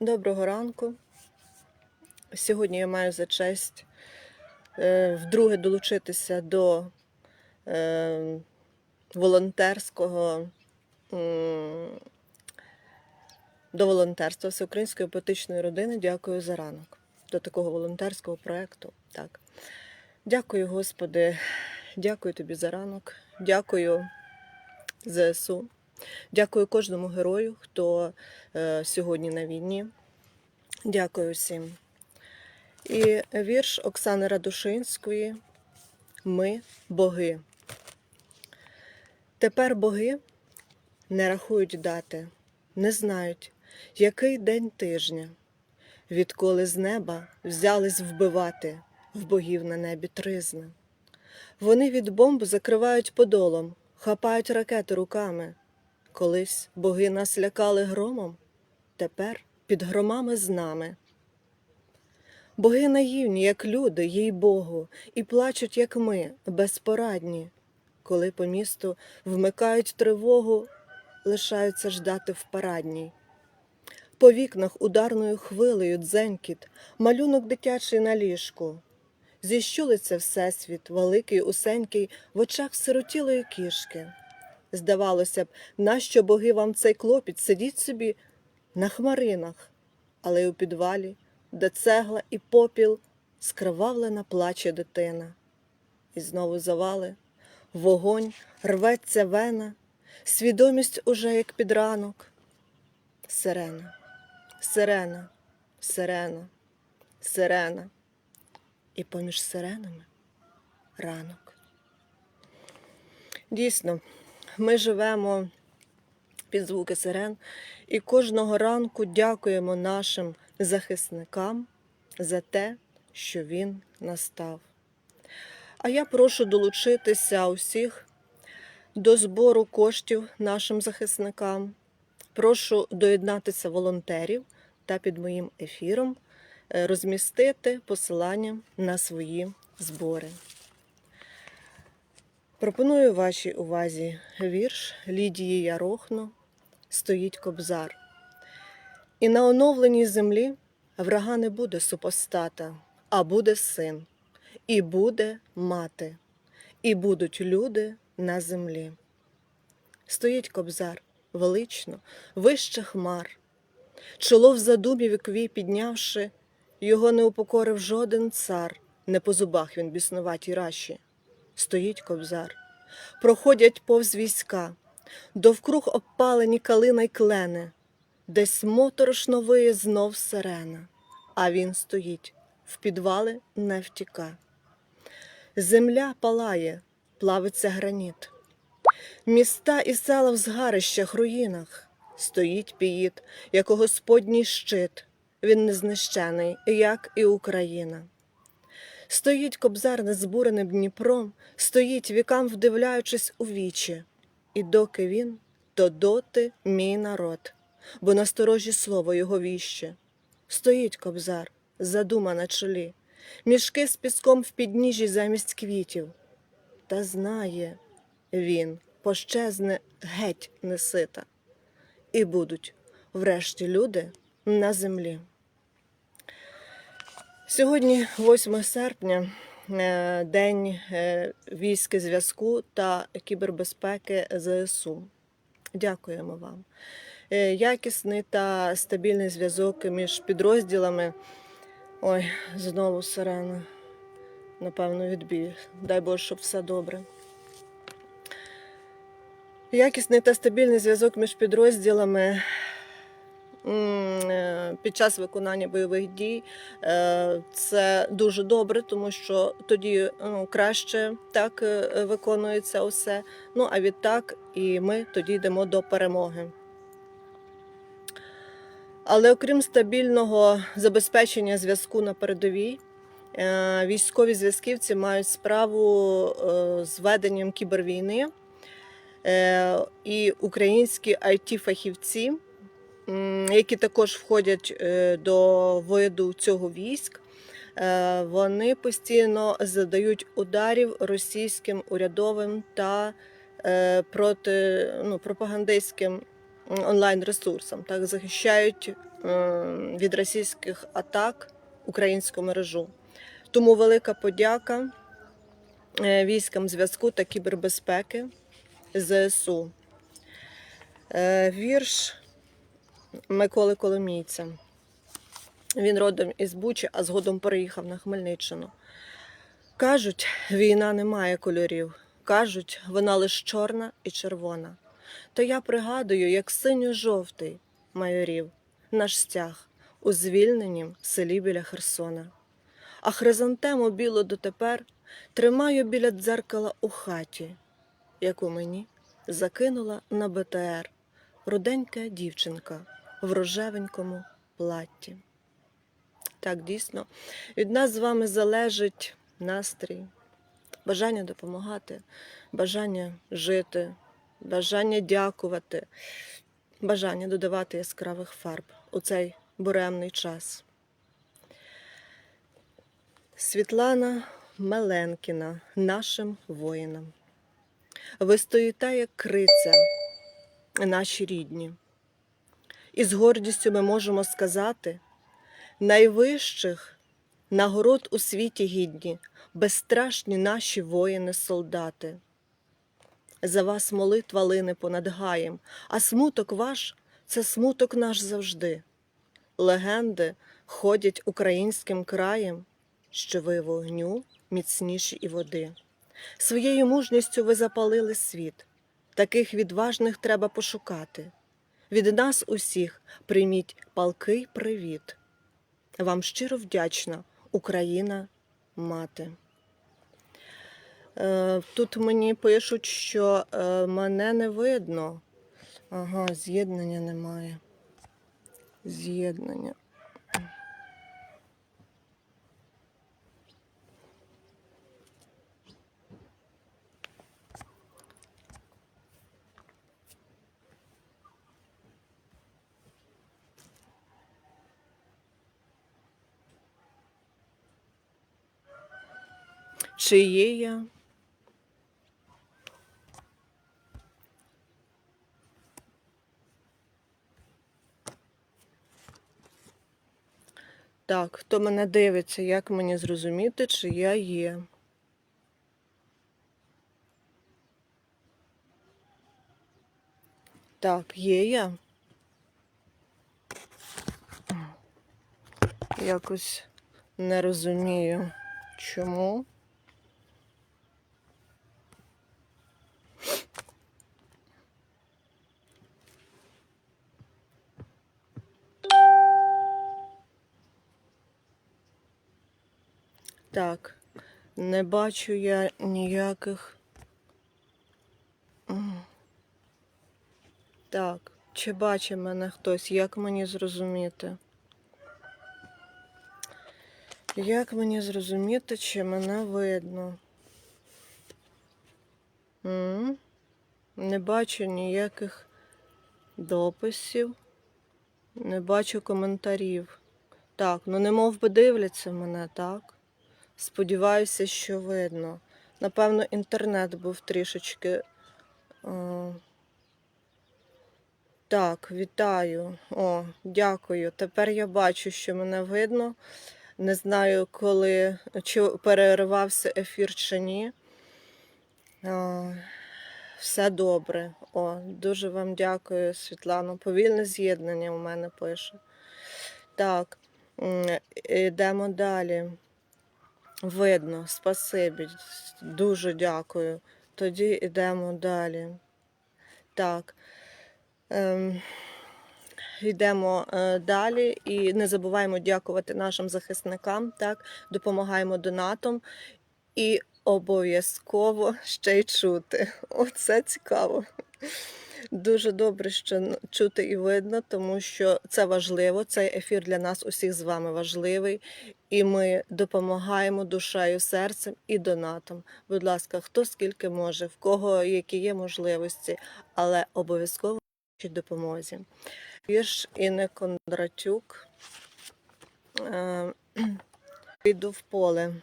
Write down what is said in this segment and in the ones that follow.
Доброго ранку. Сьогодні я маю за честь е, вдруге долучитися до е, волонтерського до волонтерства Всеукраїнської поетичної родини. Дякую за ранок. До такого волонтерського проєкту. Так. Дякую, Господи, дякую тобі за ранок. Дякую ЗСУ. Дякую кожному герою, хто е, сьогодні на війні. Дякую всім. І вірш Оксани Радушинської Ми боги. Тепер боги не рахують дати, не знають, який день тижня, відколи з неба взялись вбивати в богів на небі тризна. Вони від бомб закривають подолом, хапають ракети руками. Колись боги нас лякали громом, тепер під громами з нами. Боги наївні, як люди, їй Богу, і плачуть, як ми, безпорадні. Коли по місту вмикають тривогу, лишаються ждати в парадній. По вікнах ударною хвилею дзенькіт, малюнок дитячий на ліжку. Зіщулиться всесвіт, великий, усенький, в очах сиротілої кішки. Здавалося б, нащо боги вам цей клопіт сидіть собі на хмаринах, але й у підвалі, де цегла і попіл, скривавлена плаче дитина. І знову завали, вогонь, рветься вена, свідомість уже як під ранок. Сирена, сирена, сирена, сирена. І поміж сиренами ранок. Дійсно, ми живемо під звуки сирен і кожного ранку дякуємо нашим захисникам за те, що він настав. А я прошу долучитися усіх до збору коштів нашим захисникам. Прошу доєднатися волонтерів та під моїм ефіром е, розмістити посилання на свої збори. Пропоную вашій увазі вірш Лідії Ярохно Стоїть кобзар. І на оновленій землі врага не буде супостата, а буде син, і буде мати, і будуть люди на землі. Стоїть кобзар велично, вище хмар, чоло в задумі вікові піднявши, його не упокорив жоден цар, не по зубах він біснуватій раші стоїть кобзар. Проходять повз війська, довкруг обпалені калина й клени, десь моторошно виє знов сирена, а він стоїть, в підвали не втіка. Земля палає, плавиться граніт. Міста і села в згарищах, руїнах стоїть піїд, як Господній щит. Він незнищений, як і Україна. Стоїть кобзар незбуреним Дніпром, стоїть вікам, вдивляючись у вічі. І доки він, то доти мій народ, бо насторожі слово його віще. Стоїть кобзар, задума на чолі, мішки з піском в підніжжі замість квітів. Та знає він, пощезне геть несита, і будуть врешті люди на землі. Сьогодні, 8 серпня, е, День е, військ зв'язку та кібербезпеки ЗСУ. Дякуємо вам. Е, Якісний та стабільний зв'язок між підрозділами. Ой, знову сирена. Напевно, відбій. Дай Боже, щоб все добре. Якісний та стабільний зв'язок між підрозділами під час виконання бойових дій е, це дуже добре, тому що тоді ну, краще так е, виконується усе. Ну а відтак і ми тоді йдемо до перемоги. Але окрім стабільного забезпечення зв'язку на передовій, е, військові зв'язківці мають справу е, з веденням кібервійни. Е, І українські it фахівці які також входять е, до виду цього військ, е, вони постійно задають ударів російським урядовим та е, проти ну, пропагандистським онлайн-ресурсам, так захищають від російських атак українську мережу. Тому велика подяка військам зв'язку та кібербезпеки ЗСУ. Вірш Миколи Коломійця. Він родом із Бучі, а згодом переїхав на Хмельниччину. Кажуть, війна не має кольорів. Кажуть, вона лише чорна і червона. То я пригадую, як синьо-жовтий майорів наш стяг у звільненім селі біля Херсона. А хризантему білу дотепер тримаю біля дзеркала у хаті, яку мені закинула на БТР руденька дівчинка в рожевенькому платті. Так, дійсно, від нас з вами залежить настрій, бажання допомагати, бажання жити, бажання дякувати, бажання додавати яскравих фарб у цей буремний час. Світлана Меленкіна нашим воїнам. Ви стоїте, як криця, наші рідні. І з гордістю ми можемо сказати, найвищих нагород у світі гідні, безстрашні наші воїни-солдати. За вас молитва лине понад гаєм, а смуток ваш це смуток наш завжди. Легенди ходять українським краєм, що ви вогню міцніші і води. Своєю мужністю ви запалили світ. Таких відважних треба пошукати. Від нас усіх прийміть палкий привіт. Вам щиро вдячна, Україна, мати. Е, Тут мені пишуть, що е, мене не видно. Ага, з'єднання немає. З'єднання. Чи є я? Так, хто мене дивиться, як мені зрозуміти, чи я є? Так, є я. Якось не розумію, чому. Так, не бачу я ніяких. Так, чи бачить мене хтось? Як мені зрозуміти? Як мені зрозуміти, чи мене видно? Не бачу ніяких дописів, не бачу коментарів. Так, ну не мов би дивляться мене, так? Сподіваюся, що видно. Напевно, інтернет був трішечки. е, Так, вітаю. О, дякую. Тепер я бачу, що мене видно. Не знаю, коли чи переривався ефір чи ні. Все добре. О, дуже вам дякую, Світлано. Повільне з'єднання у мене пише. Так, йдемо далі. Видно, спасибі. Дуже дякую. Тоді йдемо далі. Так. Ем, йдемо е, далі і не забуваємо дякувати нашим захисникам. Так, допомагаємо донатом і обов'язково ще й чути. Оце цікаво. Дуже добре, що чути і видно, тому що це важливо. Цей ефір для нас усіх з вами важливий, і ми допомагаємо душею, серцем і донатом. Будь ласка, хто скільки може, в кого які є можливості, але обов'язково допомозі. Вірш Інни Кондратюк. Е, Йду в поле.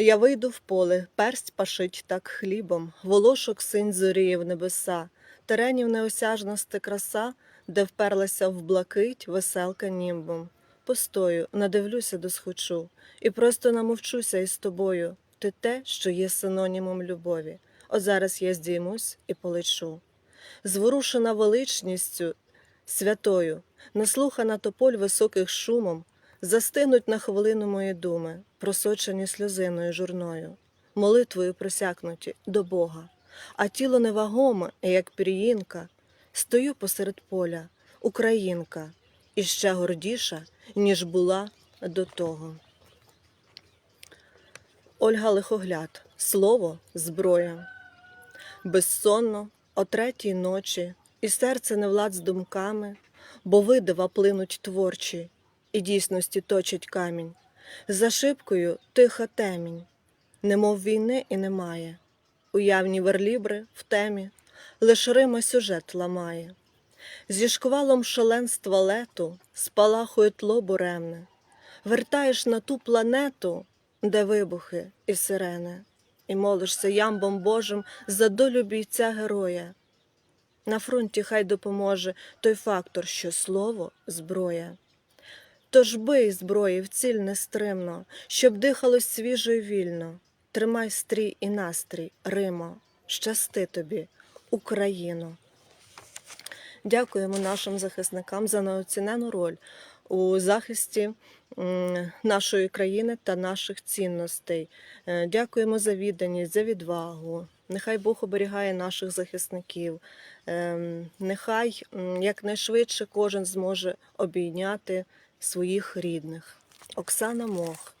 Я вийду в поле, персть пашить так хлібом, волошок синь зоріє в небеса, теренів неосяжності краса, де вперлася в блакить веселка німбом. Постою, надивлюся досхочу, і просто намовчуся із тобою. Ти те, що є синонімом любові. От зараз я здіймусь і полечу. Зворушена величністю святою, наслухана тополь високих шумом, застигнуть на хвилину мої думи, просочені сльозиною журною, молитвою просякнуті до Бога, а тіло невагоме, як пір'їнка, стою посеред поля, українка, і ще гордіша, ніж була до того. Ольга Лихогляд. Слово зброя. Безсонно, о третій ночі, і серце не влад з думками, бо видива плинуть творчі, і дійсності точить камінь. За шибкою тиха темінь, немов війни і немає. Уявні верлібри в темі, лиш Рима сюжет ламає. Зі шквалом шаленства лету спалахує тло буремне, вертаєш на ту планету, де вибухи і сирени, і молишся ямбом Божим за долю бійця героя. На фронті хай допоможе той фактор, що слово зброя. Тож бий зброї в ціль нестримно, щоб дихалось свіжо і вільно. Тримай стрій і настрій, Римо, щасти тобі, Україно. Дякуємо нашим захисникам за неоцінену роль у захисті нашої країни та наших цінностей. Е, Дякуємо за відданість, за відвагу. Нехай Бог оберігає наших захисників. Ем, Нехай якнайшвидше кожен зможе обійняти своїх рідних. Оксана Мох,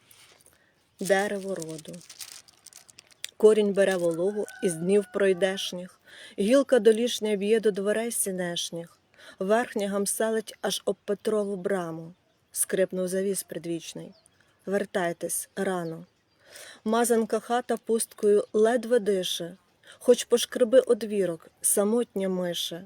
дерево роду. Корінь бере вологу із днів пройдешніх, гілка долішня б'є до дверей сінешніх, верхня гамселить аж об Петрову браму, скрипнув завіс предвічний. Вертайтесь рано. Мазанка хата пусткою ледве дише, хоч пошкреби одвірок, самотня мише.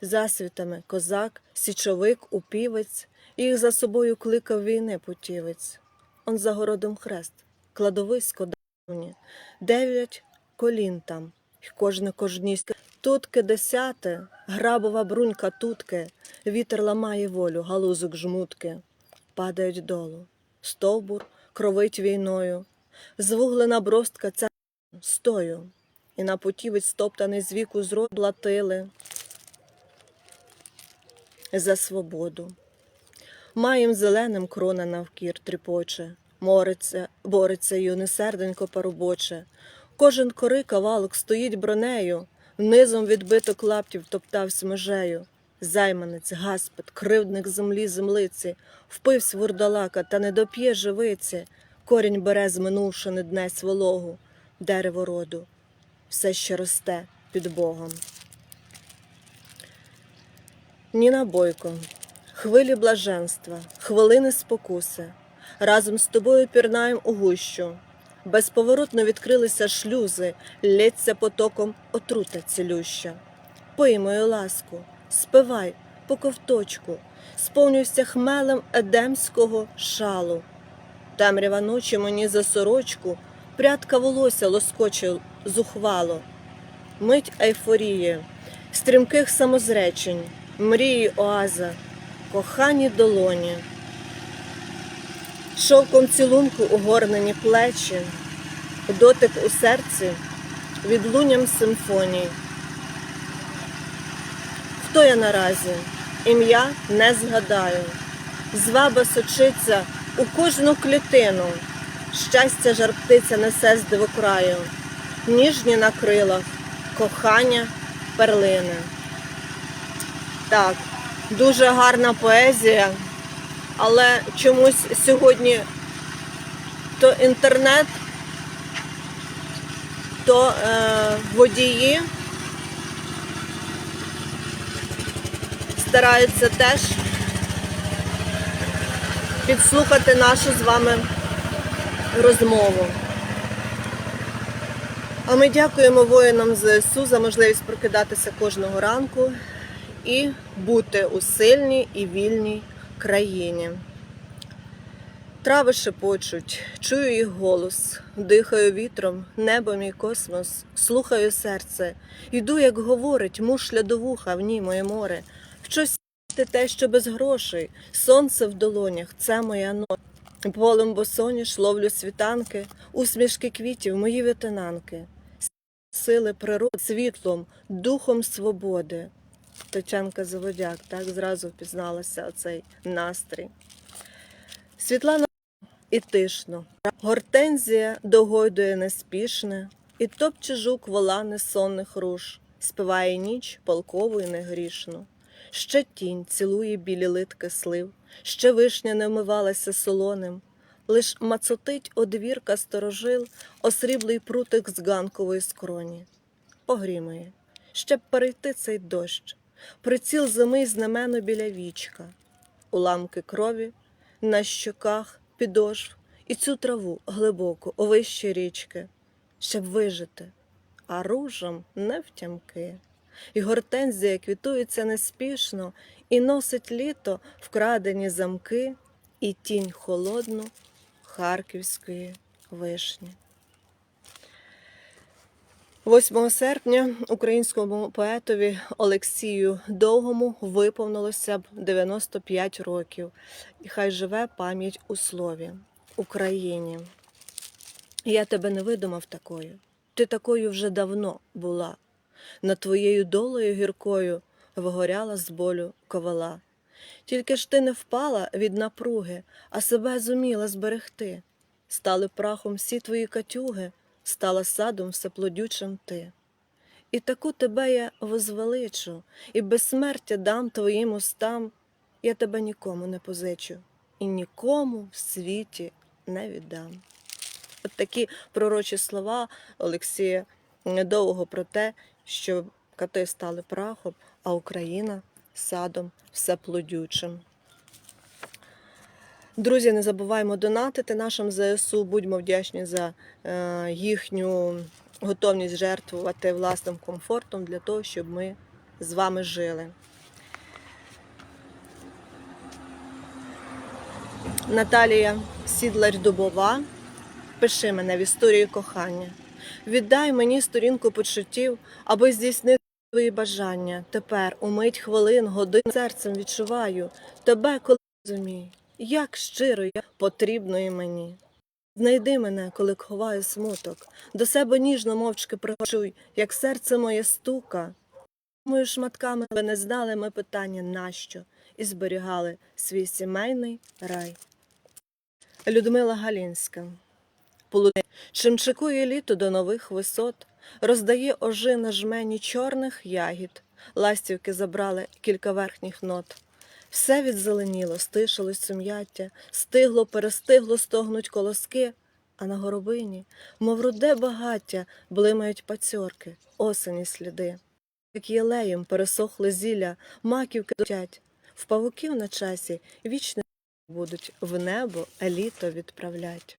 Засвітами козак, січовик, упівець, їх за собою кликав війни путівець. Он за городом хрест, кладовисько давнє, дев'ять колін там, й кожне кожніське. Тутки десяте, грабова брунька тутки, вітер ламає волю, галузок жмутки, падають долу. Стовбур кровить війною, звуглена бростка ця стою, і на путівець стоптаний з віку зрод блатили за свободу. Маєм зеленим крона навкір тріпоче, мориться, бореться юне серденько парубоче. Кожен кори кавалок стоїть бронею, низом відбиток лаптів топтавсь межею. Займанець, гаспет, кривдник землі землиці, впивсь вурдалака та не доп'є живиці, корінь бере, зминувши не днесь вологу, дерево роду, все ще росте під Богом. Ніна Бойко, хвилі блаженства, хвилини спокуси, разом з тобою пірнаєм у гущу. Безповоротно відкрилися шлюзи, лється потоком отрута цілюща. Пий мою ласку, спивай по ковточку, сповнюйся хмелем едемського шалу. Темрява ночі мені за сорочку, прядка волосся лоскоче зухвало. Мить ейфорії, стрімких самозречень, мрії оаза, кохані долоні. Шовком цілунку угорнені плечі, дотик у серці, відлунням симфоній. Хто я наразі? Ім'я не згадаю. Зваба сочиться у кожну клітину. Щастя жар птиця несе з дивокраю. Ніжні на крилах, кохання, перлини. Так, дуже гарна поезія, але чомусь сьогодні то інтернет, то е, водії стараються теж підслухати нашу з вами розмову. А ми дякуємо воїнам ЗСУ за можливість прокидатися кожного ранку і бути у сильній і вільній країні. Трави шепочуть, чую їх голос, дихаю вітром, небом і космос, слухаю серце, йду, як говорить, мушля до вуха, в ній моє море. Те, те, що без грошей, сонце в долонях, це моя ночь. Полем босоніж ловлю світанки, усмішки квітів, мої витинанки, сили природи, світлом, духом свободи. Тетянка Заводяк, так зразу впізналася оцей настрій. Світлана і тишно, гортензія догойдує неспішне, і топче жук волани сонних руш, співає ніч полкову і негрішну. Ще тінь цілує білі литки слив, ще вишня не вмивалася солоним, лиш мацотить одвірка сторожил, осріблий прутик з ганкової скроні. Погрімає, ще перейти цей дощ, приціл зими знамено біля вічка, уламки крові на щоках підошв і цю траву глибоку, у вищі річки, щоб вижити, а ружам не втямки. І гортензія квітується неспішно і носить літо вкрадені замки і тінь холодну харківської вишні. 8 серпня українському поетові Олексію Довгому виповнилося б 95 років. І хай живе пам'ять у слові Україні. Я тебе не видумав такою. Ти такою вже давно була. Над твоєю долею гіркою вигоряла з болю ковала. Тільки ж ти не впала від напруги, а себе зуміла зберегти. Стали прахом всі твої катюги, стала садом всеплодючим ти. І таку тебе я возвеличу, і безсмертя дам твоїм устам, я тебе нікому не позичу, і нікому в світі не віддам. От такі пророчі слова Олексія недовго про те, що кати стали прахом, а Україна садом всеплодючим. Друзі, не забуваємо донатити нашим ЗСУ. Будьмо вдячні за е, їхню готовність жертвувати власним комфортом для того, щоб ми з вами жили. Наталія Сідлар Дубова. Пиши мене в історії кохання. Віддай мені сторінку почуттів, аби здійснити твої бажання. Тепер, у мить хвилин, годин серцем відчуваю тебе, коли розумію, як щиро потрібної мені. Знайди мене, коли ховаю смуток, до себе ніжно мовчки пригочуй, як серце моє стука. Мою шматками ви не знали ми питання нащо, і зберігали свій сімейний рай. Людмила Галінська. Чим чекує літо до нових висот, роздає ожи на жмені чорних ягід, ластівки забрали кілька верхніх нот. Все відзеленіло, стишилось сум'яття, стигло, перестигло, стогнуть колоски, а на горобині, мов руде багаття, блимають пацьорки, осені сліди. Як єлеєм пересохли зілля, маківки дотять, в павуків на часі вічно будуть в небо літо відправлять.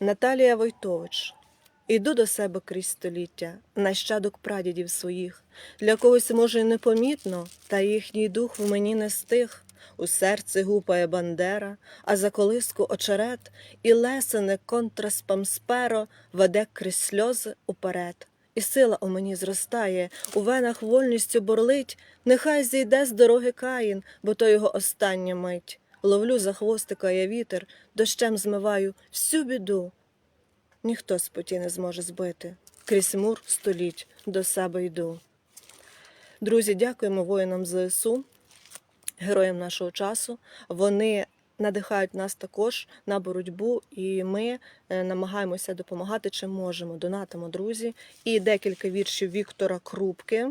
Наталія Войтович. Іду до себе крізь століття, нащадок прадідів своїх. Для когось, може, й непомітно, та їхній дух в мені не стих. У серці гупає бандера, а за колиску очерет, і лесене контраспамсперо веде крізь сльози уперед. І сила у мені зростає, у венах вольністю борлить, нехай зійде з дороги Каїн, бо то його остання мить. Ловлю за хвостика я вітер, дощем змиваю всю біду. Ніхто з путі не зможе збити. Крізь мур століть до себе йду. Друзі, дякуємо воїнам ЗСУ, героям нашого часу. Вони надихають нас також на боротьбу, і ми е, намагаємося допомагати чим можемо. Донатимо, друзі. І декілька віршів Віктора Крупки.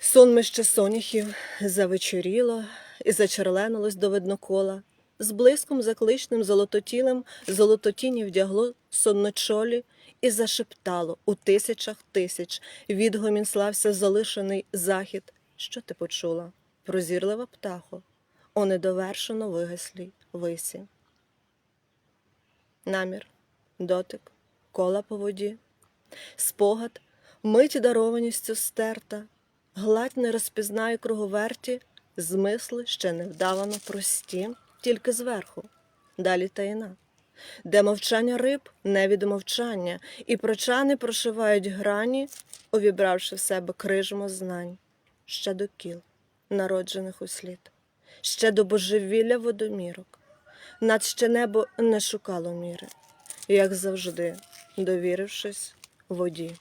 Сонмище соняхів завечоріло і зачерленилось до виднокола. З блиском закличним золототілем золототіні вдягло сонночолі і зашептало у тисячах тисяч. Відгомін слався залишений захід. Що ти почула? Прозірлива птахо, о недовершено вигаслій висі. Намір, дотик, кола по воді, спогад, мить дарованістю стерта, гладь не розпізнає круговерті, змисли ще невдавано прості, тільки зверху, далі таїна, де мовчання риб не від мовчання, і прочани прошивають грані, увібравши в себе крижмо знань, ще до кіл, народжених у слід, ще до божевілля водомірок, над ще небо не шукало міри, як завжди, довірившись воді.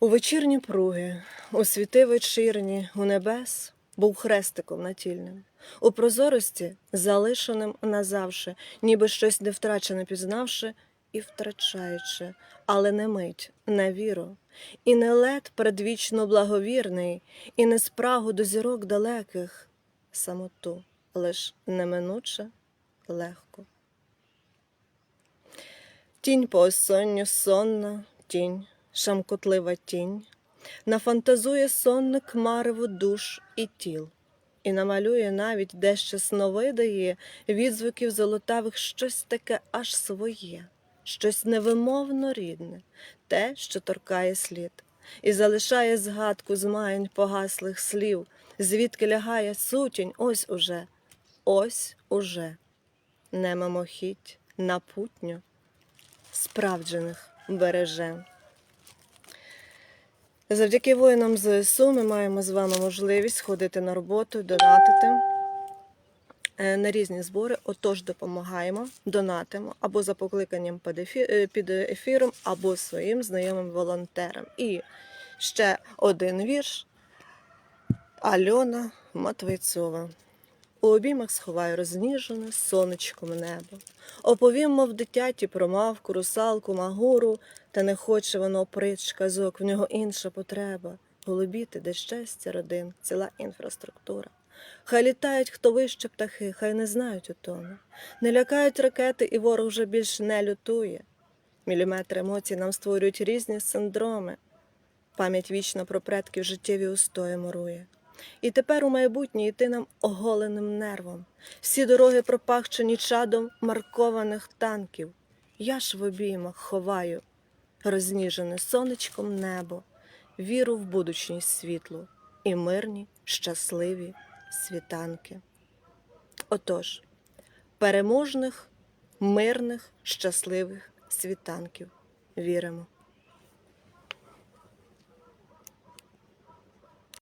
У вечірні пруги, у світи вечірні, у небес був хрестиком натільним, у прозорості залишеним назавше, ніби щось не втрачене пізнавши і втрачаючи, але не мить, не віру, і не лед предвічно благовірний, і не спрагу до зірок далеких, самоту, лиш неминуче легко. Тінь по осонню сонна, тінь, шамкотлива тінь, нафантазує сонник мареву душ і тіл, і намалює навіть дещо сновидає відзвуків золотавих щось таке аж своє, щось невимовно рідне, те, що торкає слід, і залишає згадку з маянь погаслих слів, звідки лягає сутінь, ось уже, ось уже, не мимохідь, напутньо справджених береже. Завдяки воїнам ЗСУ ми маємо з вами можливість ходити на роботу, донатити е, на різні збори. Отож, допомагаємо, донатимо або за покликанням е, під ефіром, або своїм знайомим волонтерам. І ще один вірш Альона Матвейцова. У обіймах сховаю розніжене сонечком небо. Оповім, мов дитяті, про мавку, русалку, магуру, та не хоче воно притч, казок, в нього інша потреба. Голубіти, де щастя родин, ціла інфраструктура. Хай літають, хто вище птахи, хай не знають утоми. Не лякають ракети, і ворог вже більш не лютує. Міліметри емоцій нам створюють різні синдроми. Пам'ять вічна про предків життєві устої мурує. І тепер у майбутнє йти нам оголеним нервом. Всі дороги пропахчені чадом маркованих танків. Я ж в обіймах ховаю розніжене сонечком небо, віру в будучність світлу і мирні, щасливі світанки. Отож, переможних, мирних, щасливих світанків віримо.